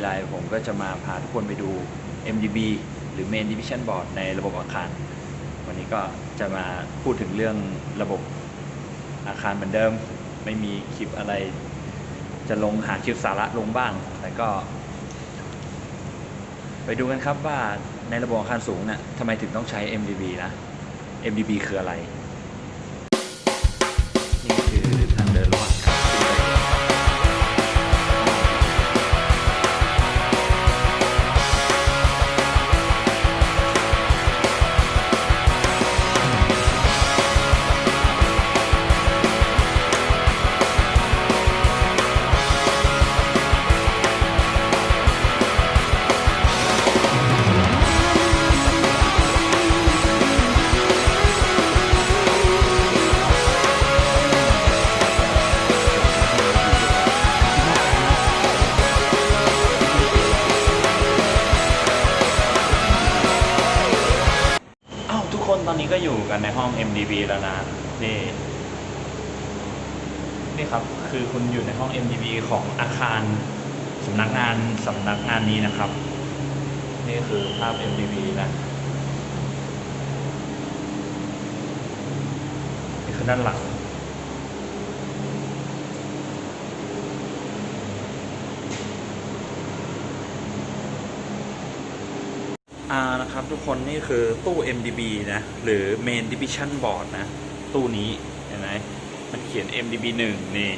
ไม่มีอะไรผมก็จะมาพาทุกคนไปดู MDB หรือ Main Division Board ในระบบอาคาร วันนี้ก็จะมาพูดถึงเรื่องระบบอาคารเหมือนเดิม ไม่มีคลิปอะไร จะลงหาคลิปสาระลงบ้าง แต่ก็ ไปดูกันครับว่าในระบบอาคารสูงน่ะทำไมถึงต้องใช้ MDB นะ MDB คืออะไร คนตอนนี้ก็อยู่กันในห้อง MDB แล้วนะนี่นี่ครับ คือคุณอยู่ในห้อง MDB ของอาคารสำนักงานสำนักงานนี้นะครับ นี่คือภาพ MDB นะนี่คือด้านหลัง อ่านะครับทุกคนนี่คือตู้ MDB นะ หรือ Main Division Board นะ ตู้นี้เห็นไหมมันเขียน MDB 1 นี่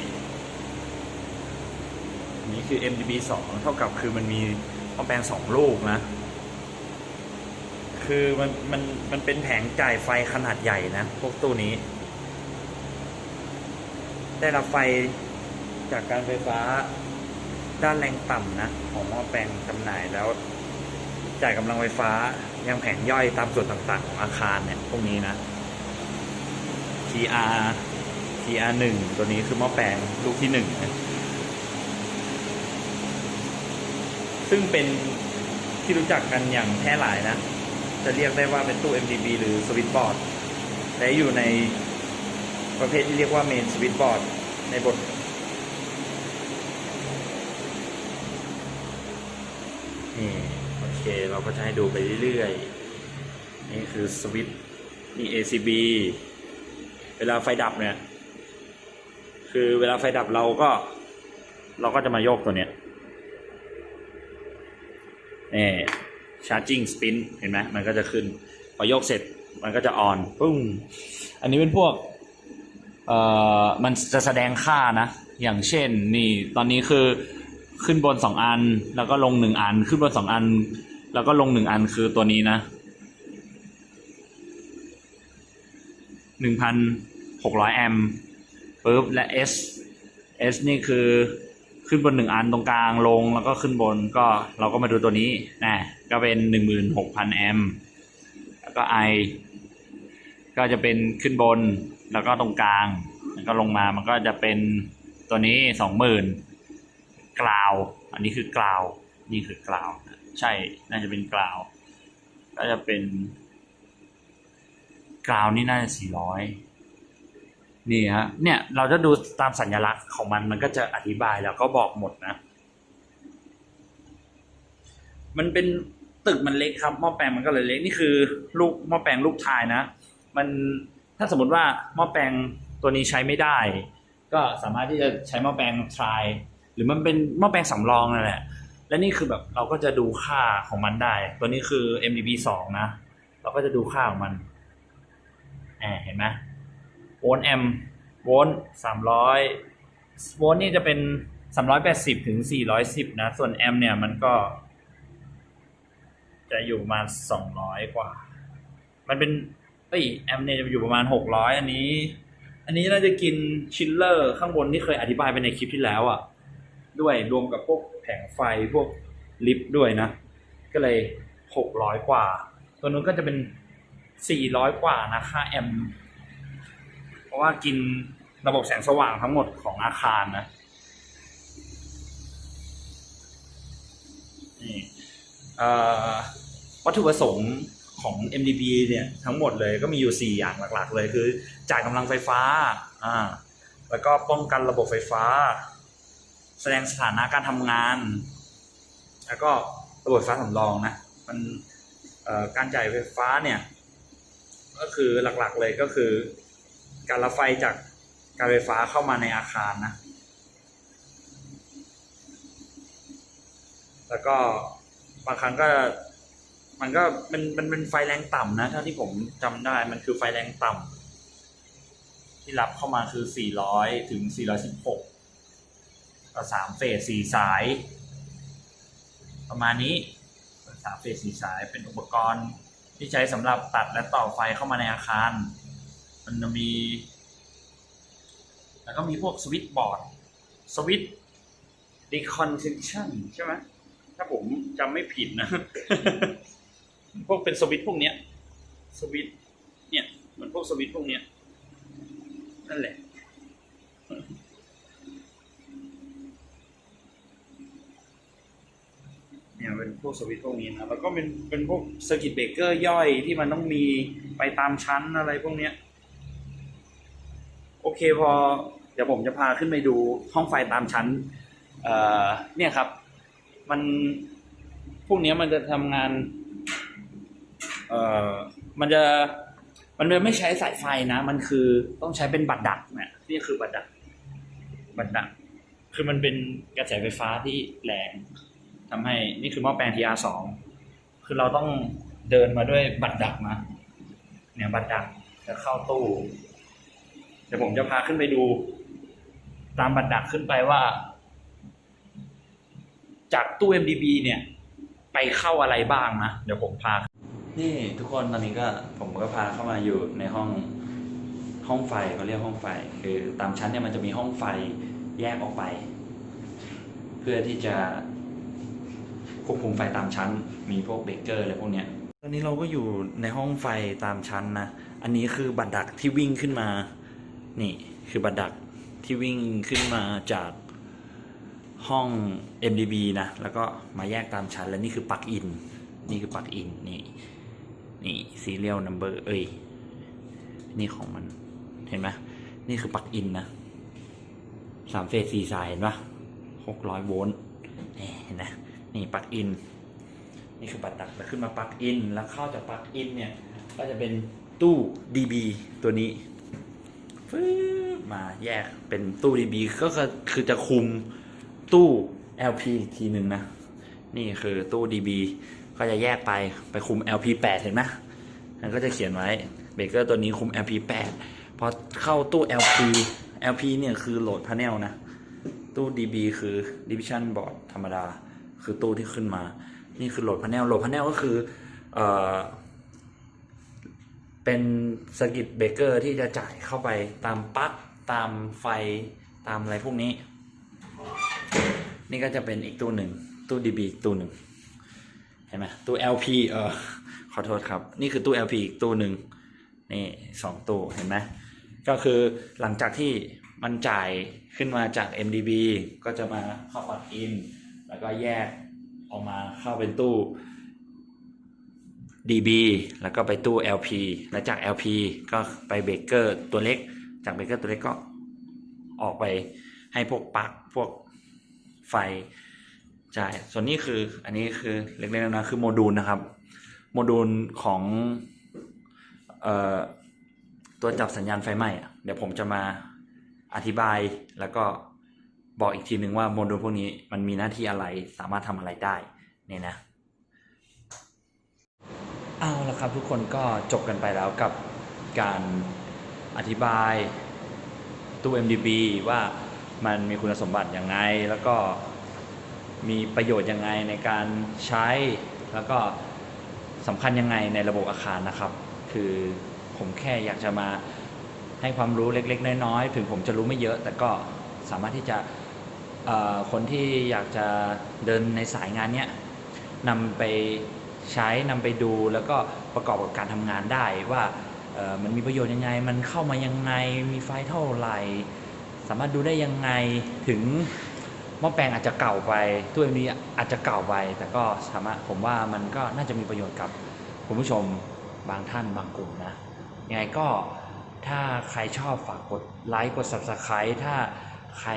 นนี้คือ MDB 2 เท่ากับคือมันมีหม้อแปลงสองลูกนะ คือมันมันมันเป็นแผงจ่ายไฟขนาดใหญ่นะ พวกตู้นี้ ได้รับไฟจากการไฟฟ้าด้านแรงต่ำนะ ของหม้อแปลงจำหน่ายแล้ว จ่ายกำลังไฟฟ้า ยังแผงย่อยตามส่วนต่างๆ ของอาคารเนี่ย พวกนี้นะ TR TR 1ตัวนี้คือหม้อแปลงลูกที่หนึ่งซึ่งเป็นที่รู้จักกันอย่างแพร่หลายนะ จะเรียกได้ว่าเป็นตู้ MDB หรือสวิตช์บอร์ดแต่อยู่ในประเภทที่เรียกว่าเมนสวิตช์บอร์ดในบทนี่ เคเราก็จะให้ดูไปเรื่อยๆ นี่คือสวิตช์นี่ ACB เวลาไฟดับเนี่ย คือเวลาไฟดับเราก็ เราก็จะมาโยกตัวเนี้ยนี่ charging spin เห็นไหมมันก็จะขึ้น พอโยกเสร็จมันก็จะออนปุ้งอันนี้เป็นพวกเอ่อมันจะแสดงค่านะ อย่างเช่นนี่ตอนนี้คือขึ้นบนสองอัน แล้วก็ลงหนึ่งอัน ขึ้นบนสองอัน แล้วก็ลงหนึ่งอันคือตัวนี้นะหนึ่งพันหกร้อยแอมป์ปุ๊บและ S S นี่คือขึ้นบนหนึ่งอันตรงกลางลงแล้วก็ขึ้นบนก็เราก็มาดูตัวนี้นะก็เป็นหนึ่งหมื่นหกพันแอมป์แล้วก็ I ก็จะเป็นขึ้นบนแล้วก็ตรงกลางแล้วก็ลงมามันก็จะเป็นตัวนี้สองหมื่นกราว อันนี้คือกราว นี่คือกราว ใช่ น่าจะเป็นกราวก็จะเป็นกราวนี่น่าจะสี่ร้อยนี่ฮะเนี่ยเราจะดูตามสัญลักษณ์ของมันมันก็จะอธิบายแล้วก็บอกหมดนะ มันเป็นตึกมันเล็กครับหม้อแปลงมันก็เลยเล็กนี่คือลูกหม้อแปลงลูกชายนะ มันถ้าสมมติว่าหม้อแปลงตัวนี้ใช้ไม่ได้ ก็สามารถที่จะใช้หม้อแปลงทราย หรือมันเป็นหม้อแปลงสำรองนั่นแหละ และนี่คือแบบเราก็จะดูค่าของมันได้ ตัวนี้คือ MDB 2 นะ เราก็จะดูค่าของมันแหมเห็นไหมโวลต์แอมโวลต์สามร้อยโวลต์นี่จะเป็นสามร้อยแปดสิบถึงสี่ร้อยสิบนะ ส่วนแอมเนี่ยมันก็ จะอยู่ประมาณสองร้อยกว่า มันเป็นเอ้ยแอมเนี่ยจะอยู่ประมาณหกร้อยอันนี้ อันนี้น่าจะกินชิลเลอร์ข้างบนที่เคยอธิบายไปในคลิปที่แล้วอะ่ะ ด้วยรวมกับพวกแผงไฟพวกลิฟต์ด้วยนะ ก็เลยหกร้อยกว่า ตัวนู้นก็จะเป็นสี่ร้อยกว่านะค่าแอมเพราะว่ากินระบบแสงสว่างทั้งหมดของอาคารนะนี่วัตถุประสงค์ของ MDB เนี่ยทั้งหมดเลยก็มีอยู่ 4 อย่างหลักๆ เลยคือ จ่ายกำลังไฟฟ้าอ่าแล้วก็ป้องกันระบบไฟฟ้า แสดงสถานะการทำงาน แล้วก็ระบบไฟฟ้าสำรองนะมันการจ่ายไฟฟ้าเนี่ย ก็คือหลักๆเลยก็คือ การรับไฟจากการไฟฟ้าเข้ามาในอาคารนะ แล้วก็บางครั้งก็มันก็มันมันเป็นไฟแรงต่ำนะเท่าที่ผมจำได้มันคือไฟแรงต่ำที่รับเข้ามาคือ 400 ถึง 416 ก็สามเฟสสี่สาย ประมาณนี้สามเฟสสี่สายเป็นอุปกรณ์ที่ใช้สำหรับตัดและต่อไฟเข้ามาในอาคาร มันจะมี แล้วก็มีพวกสวิตบอร์ดสวิตช์ deconnection ใช่ไหมถ้าผมจำไม่ผิดนะ พวกเป็นสวิตพวกเนี้ย สวิตเนี่ยเหมือนพวกสวิตพวกเนี้ยนั่นแหละ เนี่ยเป็นพวกสวิตพวกนี้นะแล้วก็เป็นเป็นพวกเซอร์กิตเบรกเกอร์ย่อยที่มันต้องมีไปตามชั้นอะไรพวกเนี้ยโอเคพอเดี๋ยวผมจะพาขึ้นไปดูห้องไฟตามชั้นเอ่อเนี่ยครับ มันพวกเนี้ยมันจะทำงานเอ่อมันจะมันจะไม่ใช้สายไฟนะ มันคือต้องใช้เป็นบัตรดักเนี่ยนี่คือบัตรดักบัตรดัก คือมันเป็นกระแสไฟฟ้าที่แรง ทำให้นี่คือหม้อแปลง TR สองคือเราต้องเดินมาด้วยบัตรดักนะเนี่ยบัตรดักจะเข้าตู้เดี๋ยวผมจะพาขึ้นไปดู ตามบัตรดักขึ้นไปว่า จากตู้ MDB เนี่ย ไปเข้าอะไรบ้างนะ เดี๋ยวผมพา นี่ทุกคนตอนนี้ก็ผมก็พาเข้ามาอยู่ในห้องห้องไฟเขาเรียกห้องไฟ คือตามชั้นเนี่ยมันจะมีห้องไฟแยกออกไป เพื่อที่จะ ควบคุมไฟตามชั้น มีพวกเบรกเกอร์อะไรพวกเนี้ยตอนนี้เราก็อยู่ในห้องไฟตามชั้นนะ อันนี้คือบัตรดักที่วิ่งขึ้นมา นี่คือบัตรดักที่วิ่งขึ้นมาจากห้อง MDB นะ แล้วก็มาแยกตามชั้น และนี่คือปลั๊กอิน นี่คือปลั๊กอิน นี่ นี่ serial number เอ้ย นี่ของมัน เห็นไหมนี่คือปลั๊กอินนะสามเฟสสี่สายเห็นปะหกร้อยโวลต์เห็นไหม นี่ปลั๊กอิน นี่คือบัตรดักแล้วขึ้นมาปลั๊กอิน แล้วเข้าจากปลั๊กอินเนี่ย ก็จะเป็นตู้ DB ตัวนี้ฟื้มาแยกเป็นตู้ DB ก็คือจะคุมตู้ LP อีทีหนึ่งนะ นี่คือตู้ DB ก็จะแยกไปไปคุม LP8 เห็นไหมมันก็จะเขียนไว้เบรกเกอร์ตัวนี้คุม LP8 พอเข้าตู้ LP LP เนี่ยคือโหลดพาเนลนะ ตู้ DB คือ Division Board ธรรมดา คือตู้ที่ขึ้นมา นี่คือโหลดพาเนลโหลดพาเนลก็คือเอ่อเป็นสกิตเบเกอร์ที่จะจ่ายเข้าไปตามปลั๊กตามไฟตามอะไรพวกนี้ นี่ก็จะเป็นอีกตู้หนึ่งตู้ DB อีตู้หนึ่งเห็นไหมตู้ LP เออขอโทษครับ นี่คือตู้ LP อีกตู้หนึ่งนี่สองตู้เห็นไหมก็คือหลังจากที่มันจ่ายขึ้นมาจาก MDB ก็จะมาเข้าปลั๊กอิน แล้วก็แยกออกมาเข้าเป็นตู้ DB แล้วก็ไปตู้ LP และจาก LP ก็ไปเบเกอร์ตัวเล็ก จากเบเกอร์ตัวเล็กก็ออกไปให้พวกปลั๊กพวกไฟจ่ายส่วนนี้คืออันนี้คือเล็กๆน้อยๆคือโมดูลนะครับ โมดูลของเอ่อตัวจับสัญญาณไฟไหม้อะเดี๋ยวผมจะมาอธิบายแล้วก็ บอกอีกทีหนึ่งว่าโมดูลพวกนี้มันมีหน้าที่อะไรสามารถทำอะไรได้เนี่ยนะเอาละครับทุกคนก็จบกันไปแล้วกับการอธิบายตู้ MDB ว่ามันมีคุณสมบัติยังไง แล้วก็มีประโยชน์ยังไงในการใช้ แล้วก็สำคัญยังไงในระบบอาคารนะครับ คือผมแค่อยากจะมาให้ความรู้เล็ก ๆ น้อยๆ ถึงผมจะรู้ไม่เยอะ แต่ก็สามารถที่จะ คนที่อยากจะเดินในสายงานเนี้ยนำไปใช้นำไปดูแล้วก็ประกอบกับการทำงานได้ว่ามันมีประโยชน์ยังไง มันเข้ามายังไง มีไฟล์เท่าไหร่ สามารถดูได้ยังไงถึงหม้อแปลงอาจจะเก่าไปตู้นี้อาจจะเก่าไป แต่ก็สามารถผมว่ามันก็น่าจะมีประโยชน์กับคุณผู้ชมบางท่านบางกลุ่มนะยังไงก็ถ้าใครชอบฝากกดไลค์กด subscribe ถ้า ใคร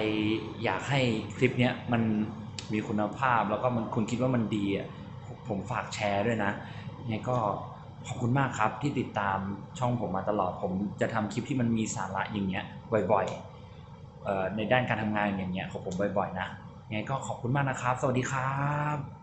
อยากให้คลิปเนี้ยมันมีคุณภาพแล้วก็มันคุณคิดว่ามันดีอะผมฝากแชร์ด้วยนะยังไงก็ขอบคุณมากครับที่ติดตามช่องผมมาตลอด ผมจะทำคลิปที่มันมีสาระอย่างเงี้ยบ่อยๆในด้านการทำงานอย่างเงี้ยของผมบ่อยๆนะยังไงก็ขอบคุณมากนะครับ สวัสดีครับ